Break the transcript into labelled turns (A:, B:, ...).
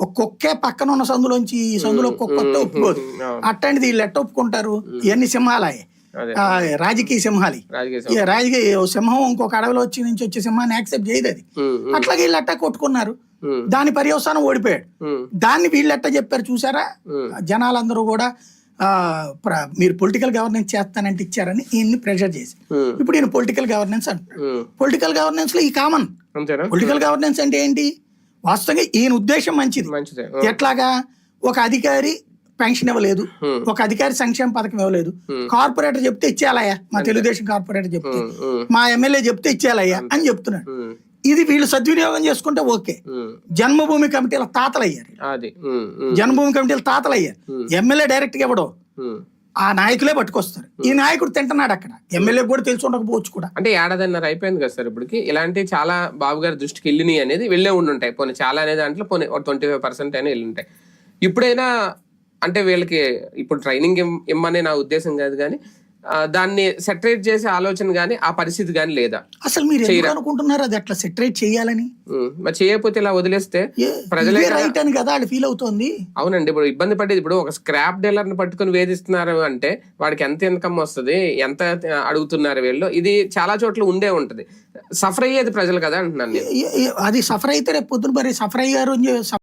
A: ఒక కుక్కే పక్కన ఉన్న సందులోంచి ఈ సందులో కుక్క ఒప్పుకోదు.
B: అవును.
A: అట్టంటిది వీళ్ళు ఎట్ట ఒప్పుకుంటారు. ఇవన్నీ సింహాలే
B: అదే.
A: ఆ, రాజకీయ సింహాలి.
B: రాజకీయ
A: సింహం ఇంకొక అడవిలో వచ్చి నుంచి వచ్చే సింహాన్ని యాక్సెప్ట్ చేయదు అది. అట్లాగే వీళ్ళు అట్టా కొట్టుకున్నారు. దాని పర్యవసానం ఓడిపోయాడు. దాన్ని వీళ్ళు ఎట్ట చెప్పారు చూసారా. జనాలందరూ కూడా మీరు పొలిటికల్ గవర్నెన్స్ చేస్తానంటే ఇచ్చారని ఈయన్ని ప్రెషర్ చేసి. ఇప్పుడు ఈయన పొలిటికల్ గవర్నెన్స్ అంటున్నాడు. పొలిటికల్ గవర్నెన్స్లో ఈ కామన్ పొలిటికల్ గవర్నెన్స్ అంటే ఏంటి? వాస్తవంగా ఈయన ఉద్దేశం మంచిది.
B: మంచిదే.
A: ఎట్లాగా? ఒక అధికారి పెన్షన్ ఇవ్వలేదు. ఒక అధికారి సంక్షేమ పథకం ఇవ్వలేదు. కార్పొరేటర్ చెప్తే ఇచ్చేయాలయ్యా. మా తెలుగుదేశం కార్పొరేటర్ చెప్తే. మా ఎమ్మెల్యే చెప్తే ఇచ్చేయాలయ్యా అని చెప్తున్నాడు. ఇది వీళ్ళు సద్వినియోగం చేసుకుంటే ఓకే. జన్మభూమి కమిటీల తాతలు అయ్యారు
B: అది. ఉమ్, ఉమ్,
A: జన్మభూమి కమిటీల తాతలు అయ్యారు
B: Hmm.
A: ఎమ్మెల్యే డైరెక్ట్గా ఇవ్వడం. ఆ నాయకులే పట్టుకొస్తారు. ఈ నాయకుడు తింటున్నాడు అక్కడ. ఎమ్మెల్యే కూడా తెలిసి ఉండకపోవచ్చు కూడా.
B: అంటే ఏడాదిన్నర అయిపోయింది కదా సార్ ఇప్పటికి. ఇలాంటి చాలా బాబు గారి దృష్టికి వెళ్ళినాయి అనేది వెళ్ళే ఉండి ఉంటాయి పోనీ చాలా అనే దాంట్లో పోనీ ట్వంటీ ఫైవ్ పర్సెంట్ అయినా వెళ్ళి ఉంటాయి ఇప్పుడైనా అంటే వీళ్ళకి ఇప్పుడు ట్రైనింగ్ ఇమ్మనే నా ఉద్దేశం కాదు కానీ దాన్ని సెటరేట్ చేసే ఆలోచన కానీ ఆ పరిస్థితి కానీ లేదా?
A: అసలు మీరు అనుకుంటున్నారు అది అట్లా సెటరేట్ చేయాలని?
B: మరి చేయకపోతే ఇలా వదిలేస్తే ప్రజలే
A: రైట్ అని కదా వాళ్ళు ఫీల్ అవుతోంది.
B: అవునండి ఇప్పుడు ఇబ్బంది పడేది. ఇప్పుడు ఒక స్క్రాప్ డీలర్ని పట్టుకుని వేధిస్తున్నారు అంటే వాడికి ఎంత ఇన్కమ్ వస్తుంది ఎంత అడుగుతున్నారు వీళ్ళు? ఇది చాలా చోట్ల ఉండే ఉంటది. సఫర్ అయ్యేది ప్రజలు కదా అంటున్నాను
A: అది సఫర్ అయితే రేపు పొద్దున మరి సఫర్ అయ్యారు